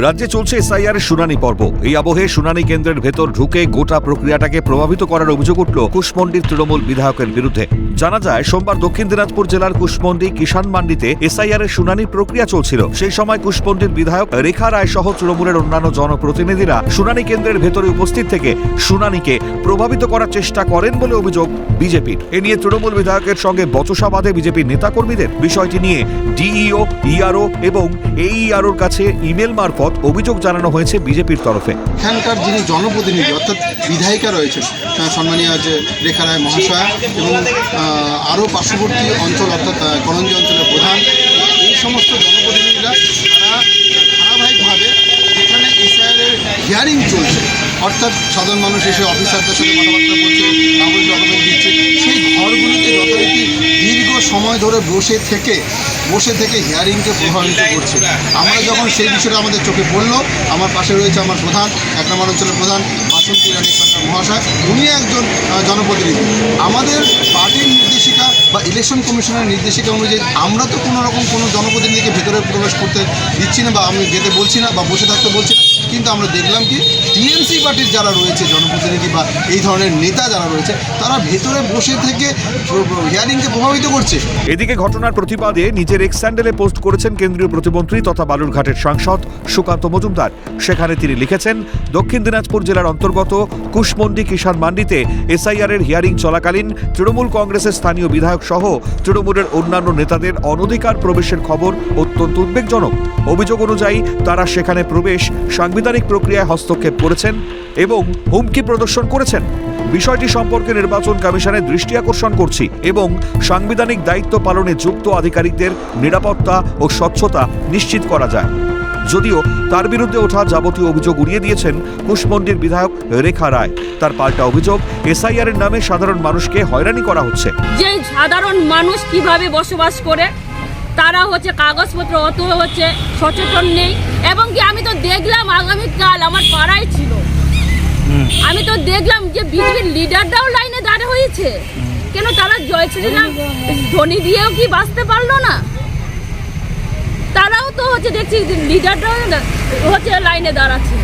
রাজ্যে চলছে এসআইআর শুনানি পর্ব। এই আবহে শুনানি কেন্দ্রের ভেতর ঢুকে গোটা প্রক্রিয়াটাকে প্রভাবিত করার অভিযোগ উঠল কুশমন্ডির তৃণমূল বিধায়কের বিরুদ্ধে। জানা যায়, সোমবার দক্ষিণ দিনাজপুর জেলার কুশমন্ডি কিষান মান্ডিতে এসআইআর এর শুনানি প্রক্রিয়া চলছিল। সেই সময় কুশমন্ডির বিধায়ক রেখা রায় সহ তৃণমূলের অন্যান্য জনপ্রতিনিধিরা শুনানি কেন্দ্রের ভেতরে উপস্থিত থেকে শুনানিকে প্রভাবিত করার চেষ্টা করেন বলে অভিযোগ বিজেপির। এ নিয়ে তৃণমূল বিধায়কের সঙ্গে বচসা বাঁধে বিজেপির নেতাকর্মীদের বিষয়টি নিয়ে ডিইও, ইআরও এবং এইইআরওর কাছে ইমেল মারফত অভিযোগ জানানো হয়েছে বিজেপির তরফে। এখানকার যিনি জনপ্রতিনিধি, অর্থাৎ বিধায়িকা রয়েছেন সম্মানীয় যে রেখা রায় মহাশয়া এবং আরও পার্শ্ববর্তী অঞ্চল অর্থাৎ করঞ্জি অঞ্চলের প্রধান। এই সমস্ত জনপ্রতিনিধিরা তারা ধারাবাহিকভাবে যেখানে এসআইআরের হিয়ারিং চলছে, অর্থাৎ সাধারণ মানুষ এসে অফিসারদের সাথে কথাবার্তা বলছে, কাগজ ডকুমেন্ট দিচ্ছে, সেই ঘরগুলিতে যথারীতি দীর্ঘ সময় ধরে বসে থেকে বসে থেকে হিয়ারিংকে প্রভাবিত করছে। আমরা যখন সেই বিষয়টা আমাদের চোখে পড়ল, আমার পাশে রয়েছে আমার প্রধান, এক নম্বর অঞ্চলের প্রধান বাসন্তী রানী সরকার মহাশয় উনি একজন জনপ্রতিনিধি। আমাদের পার্টির বা ইলেকশন কমিশনের নির্দেশিকা অনুযায়ী আমরা তো কোনো রকম কোনো জনপ্রতিনিধিকে ভেতরে প্রবেশ করতে দিচ্ছি না বা আমি যেতে বলছি না বা বসে থাকতে বলছি না। কিন্তু আমরা দেখলাম কি টিএমসি পার্টির যারা রয়েছে, জনপ্রতিনিধি বা এই ধরনের নেতা যারা রয়েছে, তারা ভেতরে বসে থেকে হিয়ারিংকে প্রভাবিত করছে। এদিকে ঘটনার প্রতিবাদে নিজের এক্স স্যান্ডেলে পোস্ট করেছেন কেন্দ্রীয় প্রতিমন্ত্রী তথা বালুরঘাটের সাংসদ সুকান্ত মজুমদার। সেখানে তিনি লিখেছেন, দক্ষিণ দিনাজপুর জেলার অন্তর্গত কুশমন্ডি কিষান মান্ডিতে এসআইআর এর হিয়ারিং চলাকালীন তৃণমূল কংগ্রেসের স্থানীয় বিধায়ক সহ তৃণমূলের অন্যান্য নেতাদের অনধিকার প্রবেশের খবর অত্যন্ত উদ্বেগজনক। অভিযোগ অনুযায়ী তারা সেখানে প্রবেশ সাংবিধানিক প্রক্রিয়ায় হস্তক্ষেপ করেছেন এবং হুমকি প্রদর্শন করেছেন। বিষয়টি সম্পর্কে নির্বাচন কমিশনের দৃষ্টি আকর্ষণ করছি এবং সাংবিধানিক দায়িত্ব পালনে যুক্ত আধিকারিকদের নিরাপত্তা ও স্বচ্ছতা নিশ্চিত করা যায়। যদিও তার বিরুদ্ধে ওঠা যাবতীয় অভিযোগ উড়িয়ে দিয়েছেন কুশমন্ডির বিধায়ক রেখা রায়। তার পাল্টা অভিযোগ এসআইআর এর নামে সাধারণ মানুষকে হয়রানি করা হচ্ছে। যে সাধারণ মানুষ কীভাবে বসবাস করে তারা হচ্ছে কাগজপত্র অত হচ্ছে সচেতন নেই। এবং কি আমি তো দেখলাম আগামীকাল আমার পাড়ায় ছিল। আমি তো দেখলাম যে বিজেপির লিডাররাও লাইনে দাঁড়া হয়েছে। কেন তারা জয় শ্রীরাম? ধ্বনি দিয়েও কি বাঁচতে পারল না? তারাও তো হচ্ছে দেখছি লিডাররাও হচ্ছে লাইনে দাঁড়াচ্ছে।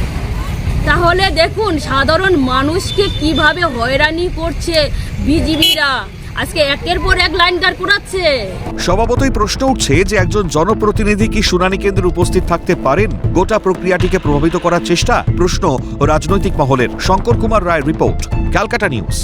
তাহলে দেখুন, সাধারণ মানুষকে কীভাবে হয়রানি করছে বিজিবিরা। আজকে একের পর এক লাইন দাঁড় করাচ্ছে স্বভাবতই প্রশ্ন উঠছে যে একজন জনপ্রতিনিধি কি শুনানি কেন্দ্রে উপস্থিত থাকতে পারেন? গোটা প্রক্রিয়াটিকে প্রভাবিত করার চেষ্টা? প্রশ্ন, রাজনৈতিক মহলের শঙ্কর কুমার রায় রিপোর্ট ক্যালকাটা নিউজ।